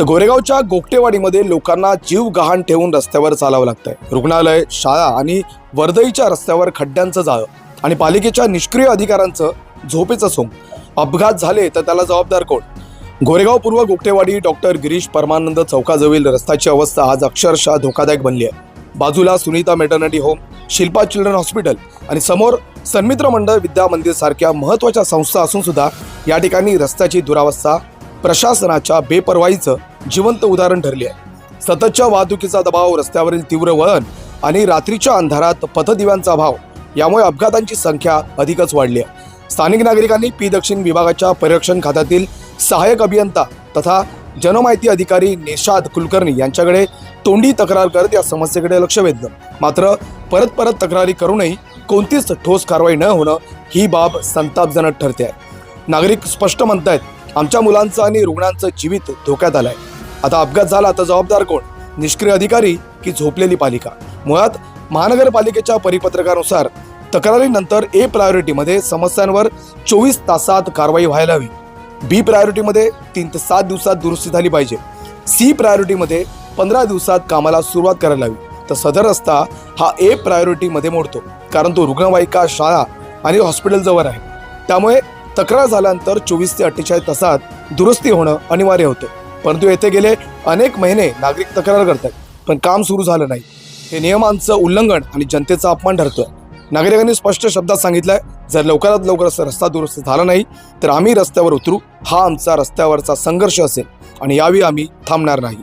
तर गोरेगावच्या गोगटेवाडीमध्ये लोकांना जीव गहाण ठेवून रस्त्यावर चालावं लागतंय. रुग्णालय शाळा आणि वर्दईच्या रस्त्यावर खड्ड्यांचं जाळं आणि पालिकेच्या निष्क्रिय अधिकाऱ्यांचं झोपेचं सोंग. अपघात झाले तर त्याला जबाबदार कोण? गोरेगाव पूर्व गोगटेवाडी डॉक्टर गिरीश परमानंद चौकाजवळील रस्त्याची अवस्था आज अक्षरशः धोकादायक बनली आहे. बाजूला Sunita maternity home Shilpa children hospital आणि समोर सन्मित्र मंडळ विद्या मंदिर सारख्या महत्त्वाच्या संस्था असून सुद्धा या ठिकाणी रस्त्याची दुरावस्था प्रशासनाच्या बेपर्वाईचं जिवंत उदाहरण ठरली आहे. सततच्या वाहतुकीचा दबाव रस्त्यावरील तीव्र वळण आणि रात्रीच्या अंधारात पथदिव्यांचा अभाव यामुळे अपघातांची संख्या अधिकच वाढली आहे. स्थानिक नागरिकांनी पी दक्षिण विभागाच्या परिरक्षण खात्यातील सहाय्यक अभियंता तथा जनमाहिती अधिकारी निषाद कुलकर्णी यांच्याकडे तोंडी तक्रार करत या समस्येकडे लक्ष वेधलं. मात्र परत परत तक्रारी करूनही कोणतीच ठोस कारवाई न होणं ही बाब संतापजनक ठरते आहे. नागरिक स्पष्ट म्हणतायत आमच्या मुलांचं आणि रुग्णांचं जीवित धोक्यात आलंय. आता अपघात झाला तर जबाबदार कोण? निष्क्रिय अधिकारी की झोपलेली पालिका? मुळात महानगरपालिकेच्या परिपत्रकानुसार तक्रारीनंतर ए प्रायोरिटीमध्ये समस्यांवर चोवीस तासात कारवाई व्हायला हवी. बी प्रायोरिटीमध्ये तीन ते सात दिवसात दुरुस्ती झाली पाहिजे. सी प्रायोरिटीमध्ये पंधरा दिवसात कामाला सुरुवात करायला हवी. तर सदर रस्ता हा ए प्रायोरिटीमध्ये मोडतो कारण तो रुग्णवाहिका शाळा आणि हॉस्पिटलजवळ आहे. त्यामुळे तक्रार झाल्यानंतर चोवीस ते अठ्ठेचाळीस तासात दुरुस्ती होणं अनिवार्य होतं. परंतु येथे गेले अनेक महिने नागरिक तक्रार करतात पण काम सुरू झालं नाही. हे नियमांचं उल्लंघन आणि जनतेचा अपमान ठरतोय. नागरिकांनी स्पष्ट शब्दात सांगितलंय जर लवकरात लवकर रस्ता दुरुस्त झाला नाही तर आम्ही रस्त्यावर उतरू. हा आमचा रस्त्यावरचा संघर्ष असेल आणि यावेळी आम्ही थांबणार नाही.